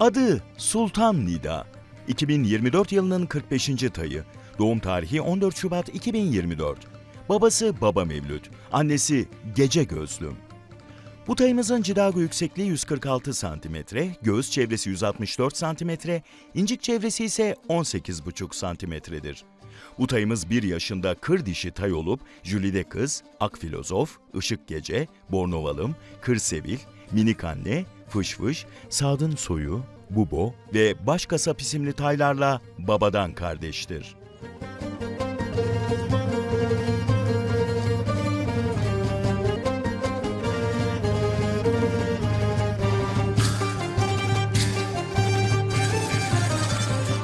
Adı Sultan Nida. 2024 yılının 45. tayı. Doğum tarihi 14 Şubat 2024. Babası Baba Mevlüt, annesi Gece Gözlüm. Bu tayımızın cidago yüksekliği 146 cm, göğüs çevresi 164 cm, incik çevresi ise 18,5 santimetredir. Bu tayımız 1 yaşında kır dişi tay olup Jülide Kız, Ak Filozof, Işık Gece, Bornovalım, Kır Sevil, Minik Anne, Fış Fış, Sadın Soyu, Bubo ve Baş Kasap isimli taylarla babadan kardeştir.